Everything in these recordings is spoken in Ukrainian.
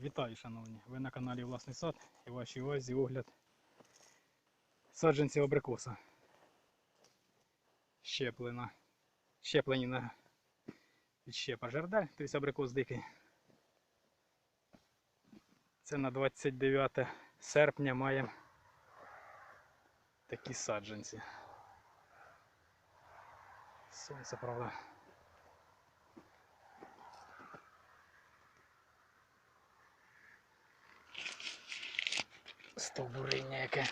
Вітаю, шановні! Ви на каналі Власний сад і вашій увазі огляд саджанців абрикоса. Щеплена. Щеплені на відщепа жердаль, тобто абрикос дикий. Це на 29 серпня маємо такі саджанці. Сонце, правда. Стовбуриння яке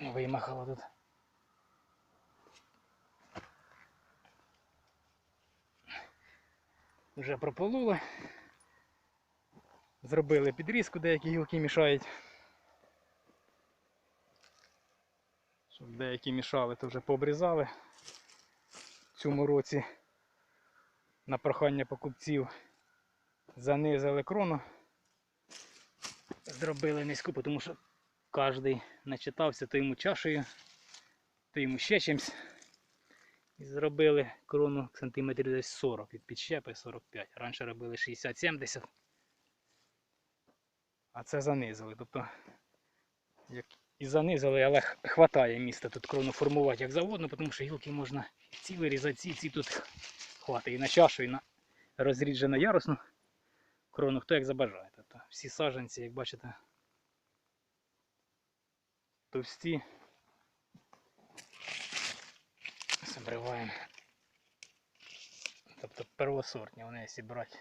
вимахало тут. Вже пропололи. Зробили підрізку, деякі гілки мішають. Щоб деякі мішали, то вже пообрізали. В цьому році на прохання покупців занизили крону. Зробили низьку, тому що кожен начитався то йому чашею, то йому ще чимось. І зробили крону сантиметрів десь 40 від підщепи 45. Раніше робили 60-70. А це занизили. Тобто, як і занизили, але хватає міста тут крону формувати як завгодно, тому що гілки можна ці вирізати, ці, ці тут хватить і на чашу, і на розріджену ярусну крону, хто як забажає. Тобто всі саджанці, як бачите, товсті. Забриваємо. Тобто первосортні, вони якщо брати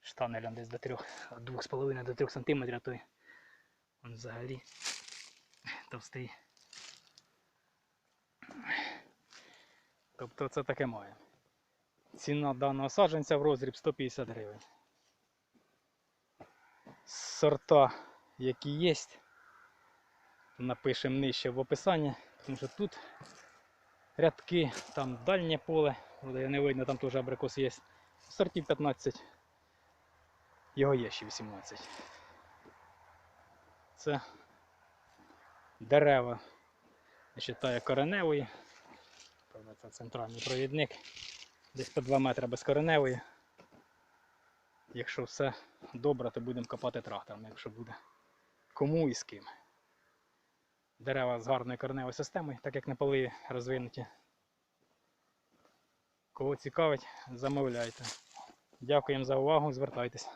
штанелем десь до 3, 2,5 до 3 см, то він взагалі товстий. Тобто це таке має. Ціна даного саджанця в розріб 150 гривень. Сорта, які є, напишемо нижче в описанні, тому що тут рядки, там дальнє поле, де не видно, там теж абрикос є. Сортів 15, його є ще 18. Це дерева, я вважаю, кореневої. Це центральний провідник. Десь по 2 метри без кореневої. Якщо все добре, то будемо копати трактором, якщо буде кому і з ким. Дерева з гарною кореневою системою, так як на поливі розвинуті. Кого цікавить, замовляйте. Дякуємо за увагу, звертайтесь.